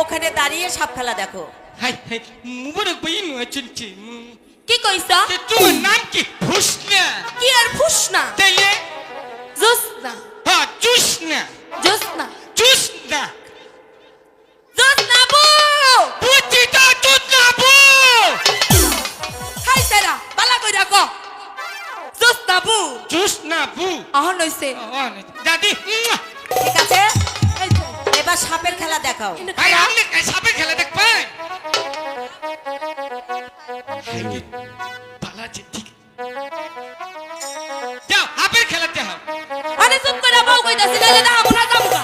ওখানে দাঁড়িয়ে সাপ খেলা দেখো। কি কইছ? তে তোমার নাম কি? ফুসনা? কি আর ফুস না তাইলে জোস না হ্যাঁ চুসনা জোস না চুসনা জোস না বু বুঝছি তো বু হাই তেরা বালা কইরা ক। জোসনা বু চুসনা বু আহন হইছে। দাদি এবার সাপের খেলা দেখাও। কা- সাপের খেলা দেখবেন। পালাচ্ছে ঠিক। যাও সাপের খেলা দেখাও আরে চুপ করে বউ কইতাছি নাইলে না আমনা যামগা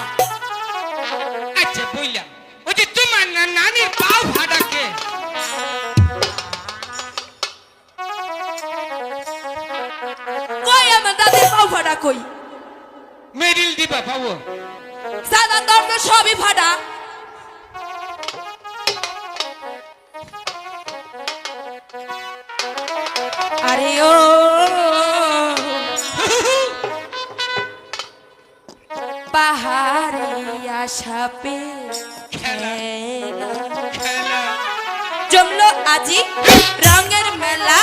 আচ্ছা বললাম ওই যে তোমার না নানির পাও ফাটাকে কই আমার দাদির পাও ফাটা কই? মেরিল দিবা পাবো। সাদা দরকার সবই ফাটা। আরে ও। পাহাড়ে আসাপে খেলা। জমলো আজি রঙের মেলা।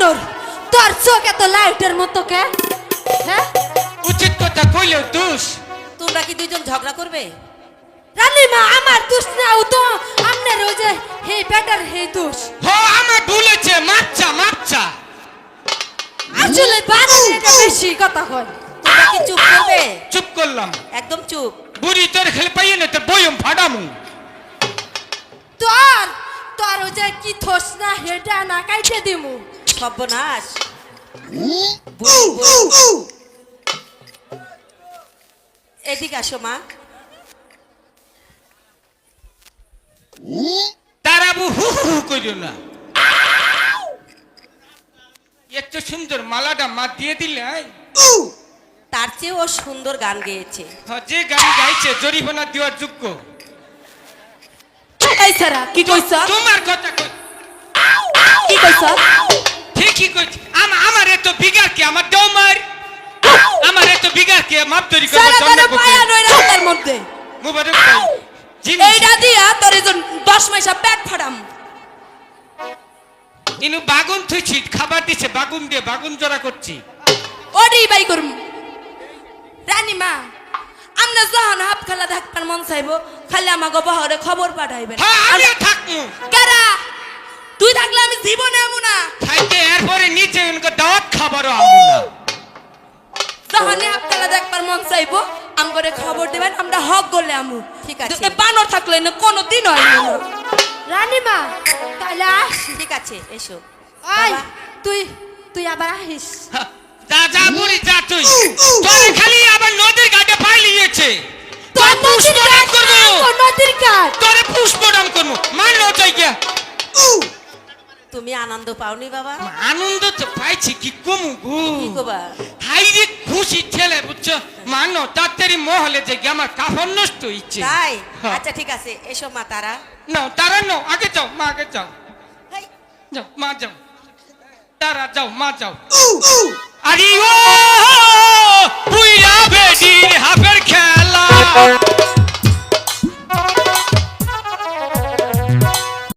বানর। তোর চোখ এত লাইটের মতো কে? হ্যাঁ? উচিত কথা কইলেও দোষ। তোমরা কি দুইজন ঝগড়া করবে? রানীমা আমার দোষ না ও তো। আমনের ওই যে হে বেটার হে দোষ। হ আমার ভুলেছে মাচ্চা মাচ্চা আসলে বানর এটা বেশি কথা কয় তোমরা কি চুপ করবে? চুপ করলাম। একদম চুপ। বুড়ি তোর খেলে পাইয়ে না তোর বইম ফাটামু। তোর তোর ওই যে কি থোস না হেটা না কাইতে দিমু। সর্বনাশ। এদিকে আসো মা। তারাবু হু হু করিও না। এত সুন্দর মালাটা মা দিয়ে দিলে। তার চেয়ে ও সুন্দর গান গেয়েছে। হ্যাঁ, যে গান গাইছে জরিমানা দেওয়ার যোগ্য। এই সারা কি কইছ তোমার কথা কই। কি কইছ ঠিকই কইছি। আম আমার এত বিগার কি আমার দেও মার আমার এত বিগার কি মাপ তৈরি করে জন্ম পায়া নই রাস্তার মধ্যে। জিনিস এইটা দিয়া তোর যে দশ মাইসা পেট ফাটাম ইনু বাগুন থুইছি খাবার দিছে বাগুন দিয়ে বাগুন জোড়া করছি। ওডি বাই করুম। রানী মা আমরা যখন হাফ খেলা দেখবার মন চাইব খালি আমাকে বহরে খবর পাঠাইবেন। হ্যাঁ আমিও থাকমু। কারা তুই থাকলে আমি জীবনে আমু না। খাইতে এরপরে নিচে উনকে দাওয়াত খাবারও আমু না। হাফ খেলা দেখবার মন চাইব আমগরে খবর দেবেন আমরা হক গলে আমু। ঠিক আছে। বানর থাকলে না কোনো দিন হয় না। রানী মা তাহলে আস। ঠিক আছে এসো। আই তুই তুই আবার আহিস। যা যা বুড়ি যা তুই। তোরে খালি আবার নদীর ঘাটে পাইলিয়েছে তোর পুষ্পরাম করব। নদীর কাঠ তোরে পুষ্পরাম করব। মানলো চাই গিয়া তুমি আনন্দ পাওনি বাবা? আনন্দ তো পাইছি কি কমু গু? হাই খুশি ছেলে বুঝছ? মানো তাড়াতাড়ি মহলে যে আমার কাফন নষ্ট হচ্ছে তাই? আচ্ছা ঠিক আছে এসো মা তারা। না তারা নো আগে যাও মা আগে যাও। যাও মা যাও। তারা যাও মা যাও। আরে ও পুইরা বেড়ি হাফের খেলা।